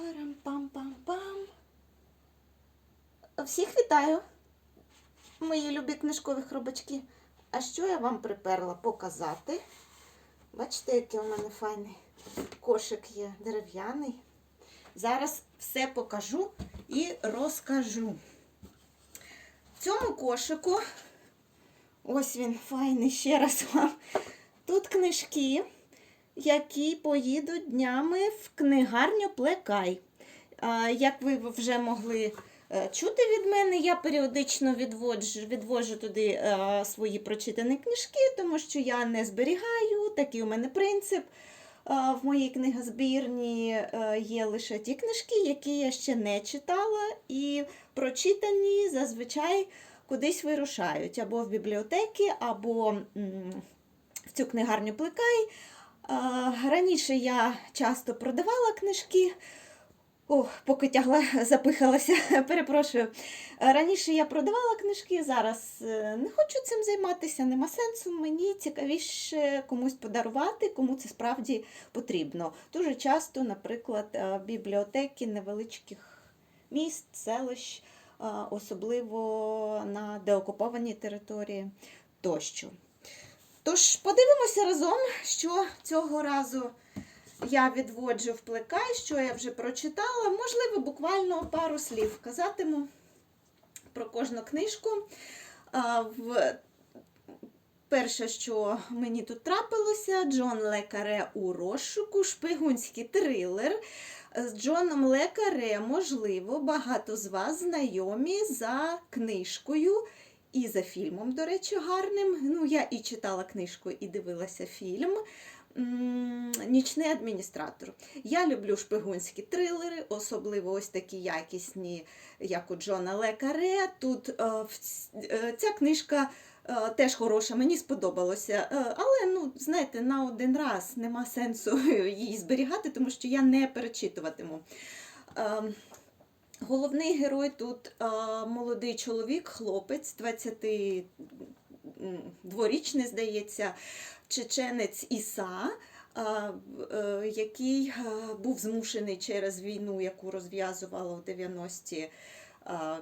Парам-пам-пам-пам. Всіх вітаю, мої любі книжкові хробачки. А що я вам приперла показати? Бачите, який у мене файний кошик є дерев'яний. Зараз все покажу і розкажу. В цьому кошику, ось він файний ще раз вам. Тут книжки, які поїдуть днями в книгарню Плекай. Як ви вже могли е, чути від мене, я періодично відводжу, відвожу туди е, свої прочитані книжки, тому що я не зберігаю. Такий у мене принцип. В моїй книгозбірні е, є лише ті книжки, які я ще не читала, і прочитані зазвичай кудись вирушають або в бібліотеки, або в цю книгарню Плекай. Раніше я часто продавала книжки. Ох, поки тягла, запихалася, перепрошую. Раніше я продавала книжки, зараз е, не хочу цим займатися, нема сенсу. Мені цікавіше комусь подарувати, кому це справді потрібно. Дуже часто, наприклад, е, бібліотеки невеличких міст, селищ, е, особливо на деокупованій території тощо. Тож подивимося разом, що цього разу я відводжу в плекай, що я вже прочитала. Можливо, буквально пару слів казатиму про кожну книжку. Перше, що мені тут трапилося, Джон Лекаре у розшуку, шпигунський трилер. З Джоном Лекаре, можливо, багато з вас знайомі за книжкою і за фільмом, до речі, гарним. Ну, я і читала книжку, і дивилася фільм. Нічний адміністратор. Я люблю шпигунські трилери, особливо ось такі якісні, як у Джона Лекаре. Тут е, е, ця книжка е, теж хороша, мені сподобалося. Але, ну, знаєте, на один раз нема сенсу її зберігати, тому що я не перечитуватиму. Головний герой тут е, молодий чоловік, хлопець, 22-річний, здається, чеченець Іса, е, е, який е, був змушений через війну, яку розв'язувала в 90-ті е,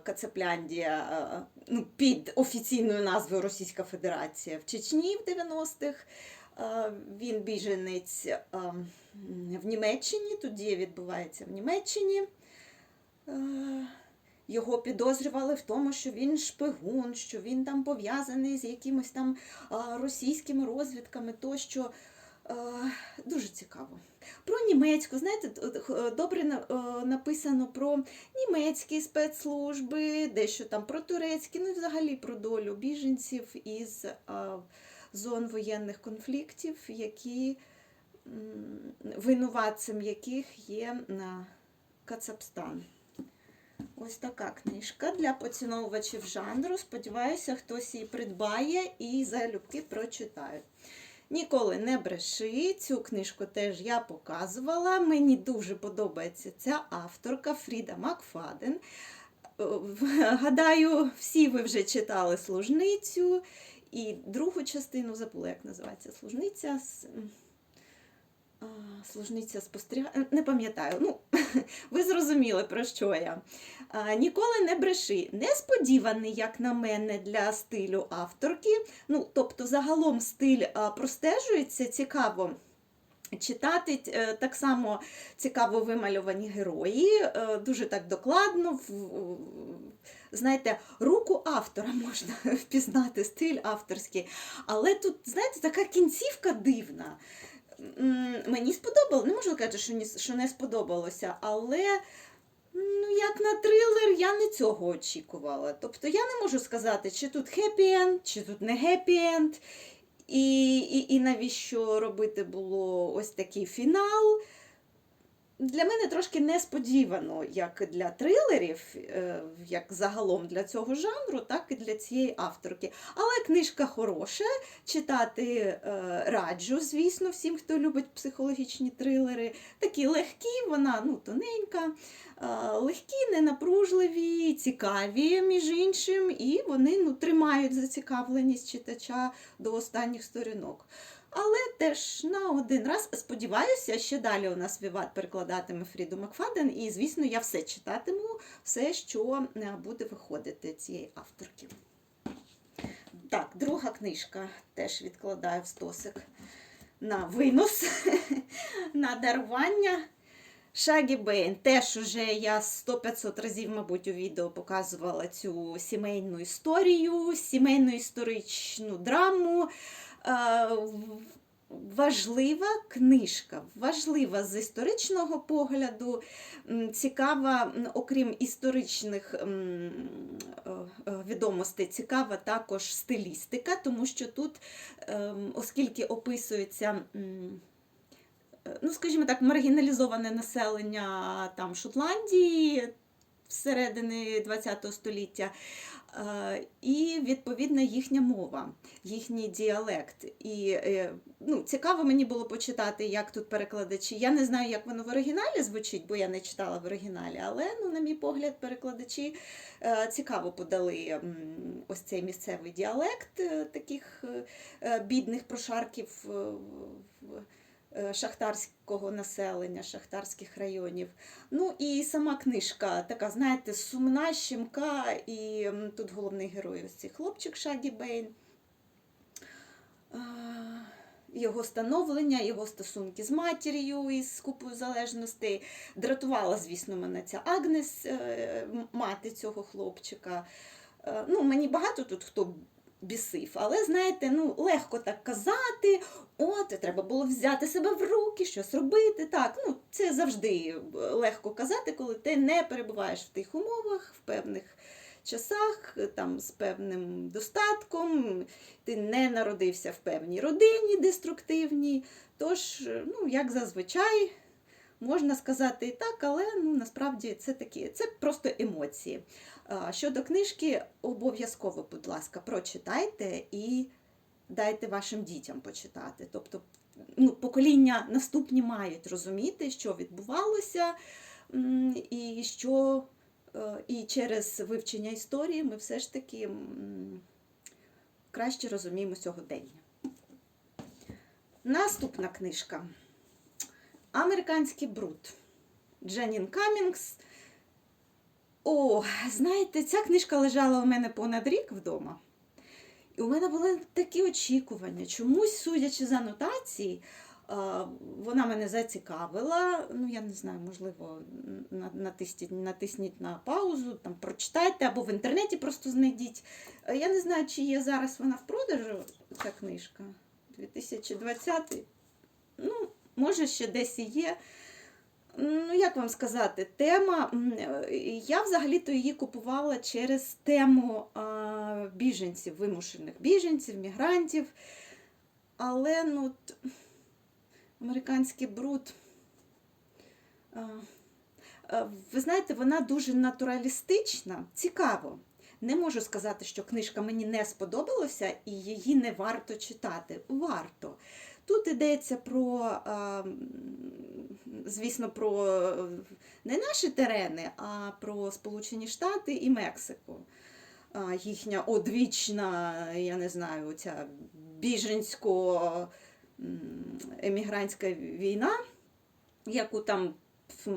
Кацапляндія ну, під офіційною назвою Російська Федерація в Чечні в 90-х. Е, Він біженець в Німеччині, тут дія відбувається в Німеччині. Е, Його підозрювали в тому, що він шпигун, що він там пов'язаний з якимось там російськими розвідками, тощо Е, дуже цікаво. Про німецьку, знаєте, добре е, написано про німецькі спецслужби, дещо там про турецькі, ну і взагалі про долю біженців із зон воєнних конфліктів, які винуватцем яких є Кацапстан. Ось така книжка для поціновувачів жанру. Сподіваюся, хтось її придбає і залюбки прочитає. Ніколи не бреши. Цю книжку теж я показувала. Мені дуже подобається ця авторка Фріда Макфаден. Е, Гадаю, всі ви вже читали служницю і другу частину забула, як називається служниця. Служниця спостерігає. Не пам'ятаю. Ну, ви зрозуміли, про що я. Ніколи не бреши. Несподіваний, як на мене, для стилю авторки. Ну, тобто, загалом стиль простежується цікаво. Читати е, так само цікаво вимальовані герої, е, дуже так докладно. Знаєте, руку автора можна впізнати, стиль авторський. Але тут, знаєте, така кінцівка дивна. Мені сподобалося, не можу казати, що, що не сподобалося, але ну, як на трилер я не цього очікувала. Тобто я не можу сказати, чи тут хеппі-енд, чи тут не хеппі-енд. І, і, і навіщо робити було ось такий фінал. Для мене трошки несподівано, як для трилерів, е, як загалом для цього жанру, так і для цієї авторки. Але книжка хороша, читати е, раджу, звісно, всім, хто любить психологічні трилери. Такі легкі, вона ну, тоненька, е, легкі, ненапружливі, цікаві, між іншим, і вони ну, тримають зацікавленість читача до останніх сторінок. Але теж на один раз сподіваюся, ще далі у нас Віват перекладатиме Фріду Макфаден, і, звісно, я все читатиму, все, що е, буде виходити цієї авторки. Так, друга книжка теж відкладаю в стосик на винос, на дарування. Шагі Бейн. Теж уже я 100-500 разів, мабуть, у відео показувала цю сімейну історію, сімейну історичну драму. Е, Важлива книжка, важлива з історичного погляду, цікава, окрім історичних е, е, відомостей, цікава також стилістика, тому що тут, ем, оскільки описується. Ну, скажімо так, маргіналізоване населення там Шотландії всередини ХХ століття, е, і відповідна їхня мова, їхній діалект. І е, ну, цікаво мені було почитати, як тут перекладачі. Я не знаю, як воно в оригіналі звучить, бо я не читала в оригіналі, але, ну, на мій погляд, перекладачі е, цікаво подали ось цей місцевий діалект таких бідних прошарків. Е, шахтарського населення, шахтарських районів. Ну і сама книжка така, знаєте, сумна, щемка, і тут головний герой ось цей хлопчик Шагі Бейн. Його становлення, його стосунки з матір'ю із купою залежностей. Дратувала, звісно, мене ця Агнес, е, мати цього хлопчика. Е, Ну, мені багато тут хто бісив, але знаєте, ну, легко так казати. От, треба було взяти себе в руки, щось робити. Так, ну це завжди легко казати, коли ти не перебуваєш в тих умовах, в певних часах, там з певним достатком, ти не народився в певній родині деструктивній. Тож, ну, як зазвичай, можна сказати і так, але ну, насправді це такі, це просто емоції. Щодо книжки, обов'язково, будь ласка, прочитайте і дайте вашим дітям почитати. Тобто, ну, покоління наступні мають розуміти, що відбувалося, і що е, і через вивчення історії ми все ж таки краще розуміємо сьогодення. Наступна книжка Американський бруд. Дженнін Камінгс. О, знаєте, ця книжка лежала у мене понад рік вдома. І у мене були такі очікування. Чомусь, судячи з анотацій, вона мене зацікавила. Ну, я не знаю, можливо, натисніть, натисніть на паузу, там прочитайте або в інтернеті просто знайдіть. Е, Я не знаю, чи є зараз вона в продажу, ця книжка. 2020. Ну, може, ще десь є. Ну, як вам сказати, тема. Я взагалі-то її купувала через тему біженців, вимушених біженців, мігрантів. Але ну, американський бруд. Ви знаєте, вона дуже натуралістична, цікаво. Не можу сказати, що книжка мені не сподобалася і її не варто читати. Варто. Тут йдеться про, звісно, про не наші терени, а про Сполучені Штати і Мексику. Їхня одвічна, я не знаю, ця біженсько емігрантська війна, яку там е,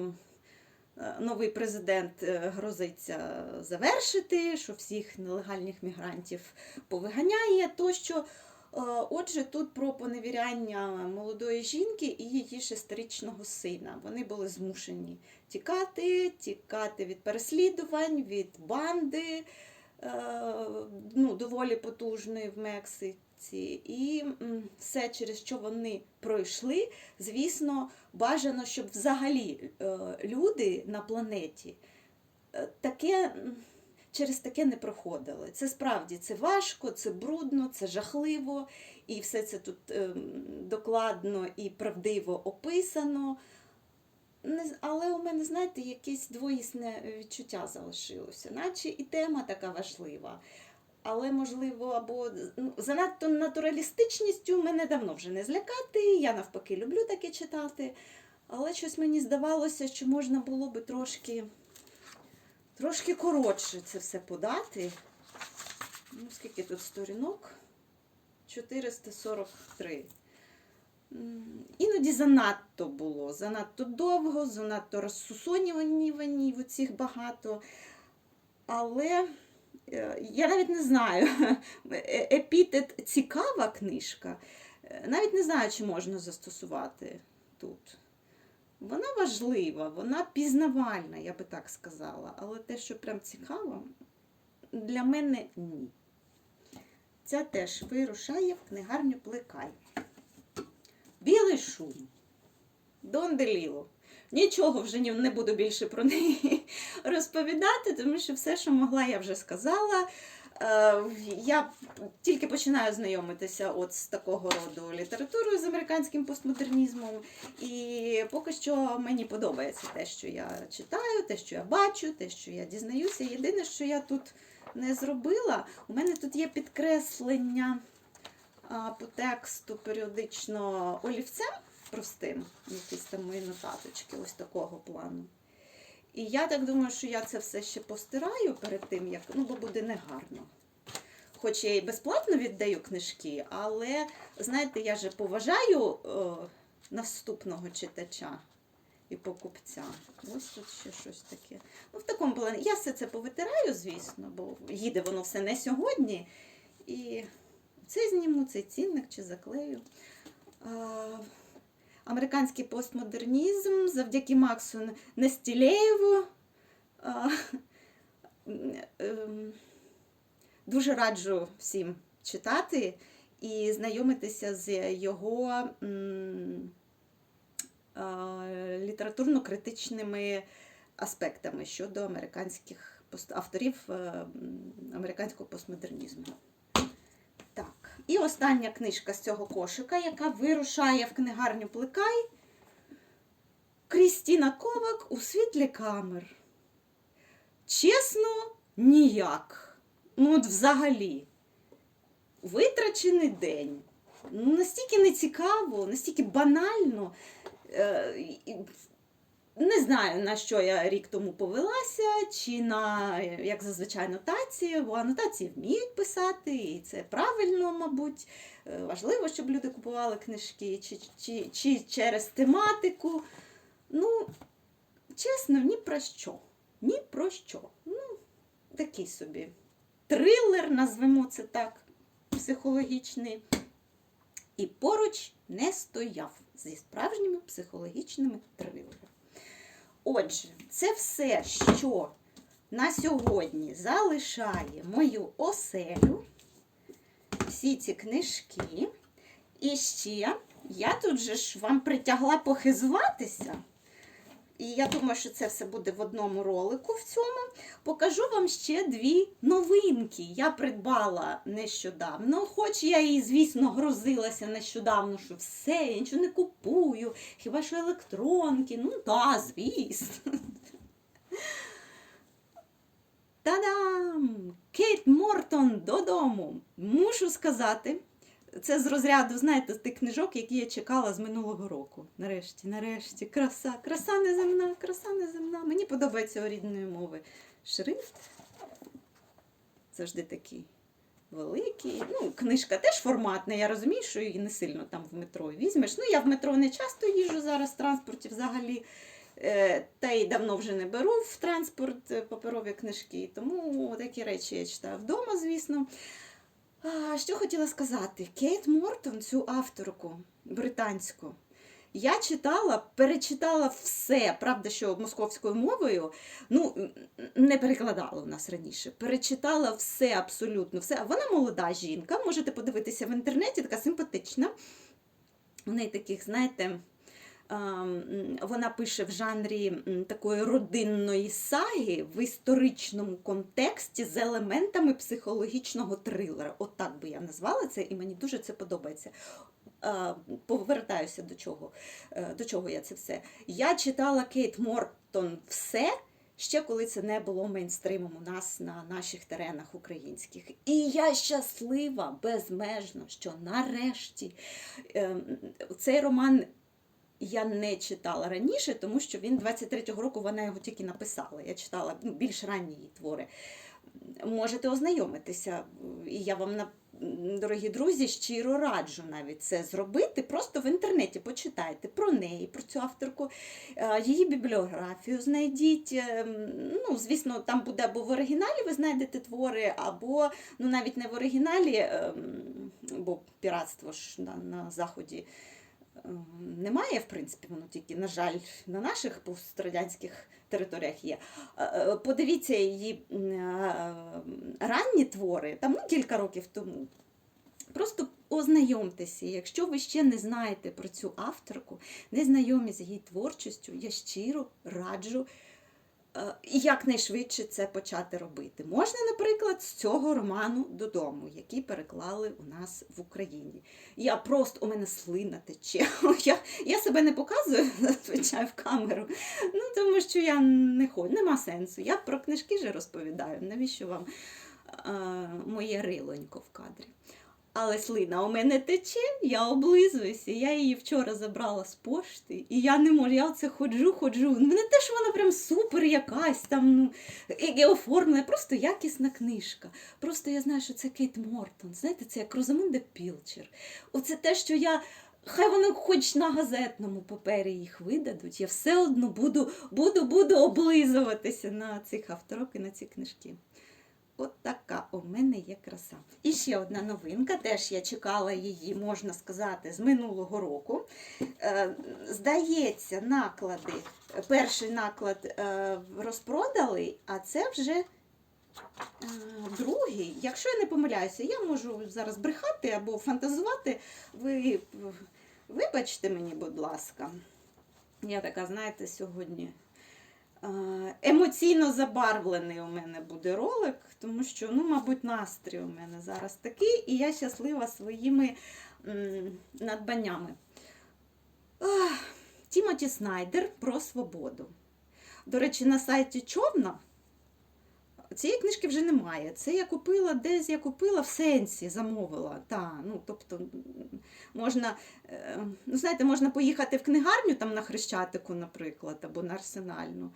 новий президент е, грозиться завершити, що всіх нелегальних мігрантів повиганяє тощо. Е, Отже, тут про поневіряння молодої жінки і її шестирічного сина. Вони були змушені тікати, тікати від переслідувань, від банди е, ну, доволі потужної в Мексиці. І все, через що вони пройшли, звісно, бажано, щоб взагалі е, люди на планеті таке. Через таке не проходили. Це справді це важко, це брудно, це жахливо, і все це тут ем, докладно і правдиво описано. Але у мене, знаєте, якесь двоїсне відчуття залишилося, наче і тема така важлива. Але, можливо, або ну, занадто натуралістичністю мене давно вже не злякати. Я навпаки люблю таке читати. Але щось мені здавалося, що можна було би трошки, трошки коротше це все подати. Ну, скільки тут сторінок? 443. іноді занадто було, занадто довго, занадто розсусонювані в цих багато. Але е, я навіть не знаю, е- епітет цікава книжка. е, Навіть не знаю, чи можна застосувати тут. Вона важлива, вона пізнавальна, я би так сказала. Але те, що прям цікаво, для мене ні. Ця теж вирушає в книгарню Плекай. Білий шум. Дон Деліло. Нічого вже не буду більше про неї розповідати, тому що все, що могла, я вже сказала. Е, Я тільки починаю знайомитися от з такого роду літературою з американським постмодернізмом. І поки що мені подобається те, що я читаю, те, що я бачу, те, що я дізнаюся. Єдине, що я тут не зробила, у мене тут є підкреслення по тексту періодично олівцем простим, якісь там мої нотаточки, ось такого плану. І я так думаю, що я це все ще постираю перед тим, як ну, бо буде негарно. Хоч я і безплатно віддаю книжки, але знаєте, я же поважаю е, наступного читача і покупця. Ось тут ще щось таке. Ну, в такому плані. Я все це повитираю, звісно, бо їде воно все не сьогодні. І це зніму, цей цінник чи заклею. А, американський постмодернізм завдяки Максу Нестілеєву. Ем, Дуже раджу всім читати і знайомитися з його літературно-критичними аспектами щодо американських авторів е, американського постмодернізму. І остання книжка з цього кошика, яка вирушає в книгарню Плекай. Крістіна Ковак у світлі камер. Чесно, ніяк. Ну, от взагалі. Витрачений день. Ну, настільки нецікаво, настільки банально. Не знаю, на що я рік тому повелася, чи на, як зазвичай, нотації, бо анотації вміють писати, і це правильно, мабуть. Е, Важливо, щоб люди купували книжки, чи, чи, чи через тематику. Ну, чесно, ні про що. Ні про що. Ну, такий собі трилер, назвемо це так, психологічний. І поруч не стояв зі справжніми психологічними трилерами. Отже, це все, що на сьогодні залишає мою оселю, всі ці книжки. І ще я тут же ж вам притягла похизуватися. І я думаю, що це все буде в одному ролику в цьому. Покажу вам ще дві новинки. Я придбала нещодавно, хоч я і, звісно, грозилася нещодавно, що все, я нічого не купую, хіба що електронки. Ну так, звісно. Та-дам! Кейт Мортон додому. Мушу сказати, це з розряду, знаєте, з тих книжок, які я чекала з минулого року. Нарешті, нарешті, краса, краса неземна, краса неземна. Мені подобається рідної мови шрифт. Завжди такий великий. Ну, книжка теж форматна, я розумію, що її не сильно там в метро візьмеш. Ну, я в метро не часто їжджу зараз в транспорті взагалі. Е, Та й давно вже не беру в транспорт е, паперові книжки, тому такі речі я читаю вдома, звісно. А, що хотіла сказати? Кейт Мортон, цю авторку британську, я читала, перечитала все, правда, що московською мовою, ну, не перекладала у нас раніше. Перечитала все абсолютно все. Вона молода жінка, можете подивитися в інтернеті, така симпатична. У неї таких, знаєте, вона пише в жанрі такої родинної саги в історичному контексті з елементами психологічного трилера. От так би я назвала це, і мені дуже це подобається. Повертаюся до чого, е, до чого я це все. Я читала Кейт Мортон все. Ще коли це не було мейнстримом у нас на наших теренах українських. І я щаслива безмежно, що нарешті ем, цей роман я не читала раніше, тому що він 23-го року вона його тільки написала. Я читала ну, більш ранні її твори. Можете ознайомитися, і я вам дорогі друзі, щиро раджу навіть це зробити. Просто в інтернеті почитайте про неї, про цю авторку, е, її бібліографію знайдіть. Е, Ну, звісно, там буде або в оригіналі ви знайдете твори, або ну, навіть не в оригіналі, е, бо піратство ж на, на заході. Е, Немає, в принципі, воно тільки, на жаль, на наших пострадянських територіях є. Е, е, Подивіться її е, ранні твори, там ну, кілька років тому. Просто ознайомтеся, якщо ви ще не знаєте про цю авторку, не знайомі з її творчістю, я щиро раджу е, якнайшвидше це почати робити. Можна, наприклад, з цього роману додому, який переклали у нас в Україні. Я просто у мене слина тече. Я, я себе не показую зазвичай в камеру, ну тому що я не хочу, нема сенсу. Я про книжки же розповідаю. Навіщо вам е, моє рилонько в кадрі? Але слина у мене тече, я облизуюся. Я її вчора забрала з пошти, і я не можу. Я оце ходжу, ходжу. Не те, що вона прям супер якась там, ну, оформлена, просто якісна книжка. Просто я знаю, що це Кейт Мортон. Знаєте, це як Розамунда Пілчер. Оце те, що я. Хай вони хоч на газетному папері їх видадуть, я все одно буду, буду, буду облизуватися на цих авторок і на ці книжки. От така у мене є краса. І ще одна новинка, теж я чекала її, можна сказати, з минулого року. Е, Здається, наклади, перший наклад е, розпродали, а це вже е, другий. Якщо я не помиляюся, я можу зараз брехати або фантазувати. Ви вибачте мені, будь ласка. Я така, знаєте, сьогодні емоційно забарвлений у мене буде ролик, тому що, ну, мабуть, настрій у мене зараз такий, і я щаслива своїми надбаннями. Тімоті Снайдер про свободу. До речі, на сайті Човна цієї книжки вже немає. Це я купила десь я купила в сенсі, замовила. Та, ну, тобто, можна, е, ну, знаєте, можна поїхати в книгарню там на Хрещатику, наприклад, або на Арсенальну.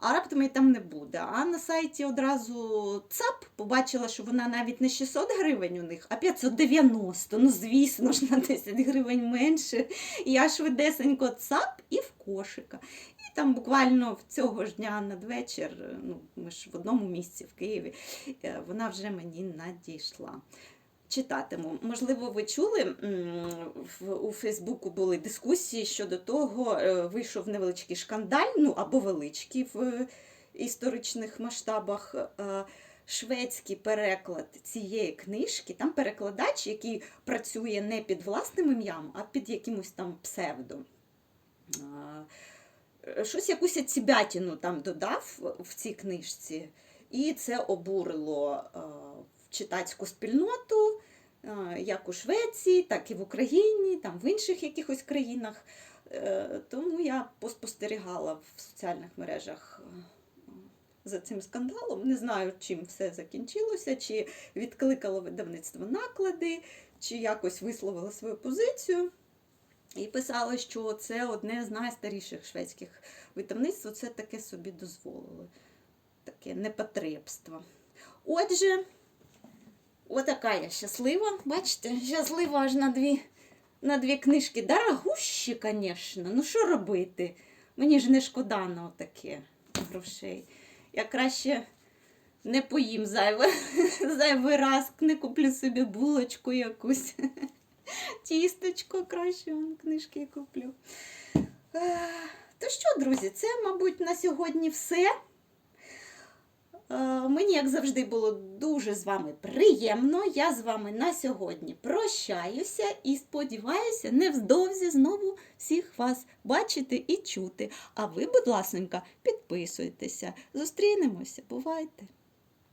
А раптом її там не буде. А на сайті одразу ЦАП побачила, що вона навіть не 600 гривень у них, а 590. Ну, звісно ж, на 10 гривень менше. І я швидесенько ЦАП і в кошика. І там буквально в цього ж дня надвечір, ну, ми ж в одному місці в Києві, е, вона вже мені надійшла. Читатиму. Можливо, ви чули, у Фейсбуку були дискусії щодо того, е, вийшов невеличкий шкандаль, ну або величкий в історичних масштабах. е, Шведський переклад цієї книжки, там перекладач, який працює не під власним ім'ям, а під якимось там псевдо. Е, Щось якусь цібятіну там додав в цій книжці, і це обурило читацьку спільноту, як у Швеції, так і в Україні, там в інших якихось країнах. Е, Тому я поспостерігала в соціальних мережах е, за цим скандалом. Не знаю, чим все закінчилося, чи відкликало видавництво наклади, чи якось висловило свою позицію. І писали, що це одне з найстаріших шведських видавництв, це таке собі дозволили. Таке непотребство. Отже, отака я щаслива. Бачите, щаслива аж на дві, на дві книжки. Дорогущі, звісно. Ну що робити? Мені ж не шкода на таке грошей. Я краще не поїм зайвий, зайвий раз, не куплю собі булочку якусь. Тістечко краще вон, книжки куплю. То що, друзі, це, мабуть, на сьогодні все. Е, Мені, як завжди, було дуже з вами приємно. Я з вами на сьогодні прощаюся і сподіваюся, невдовзі знову всіх вас бачити і чути. А ви, будь ласка, підписуйтеся. Зустрінемося, бувайте!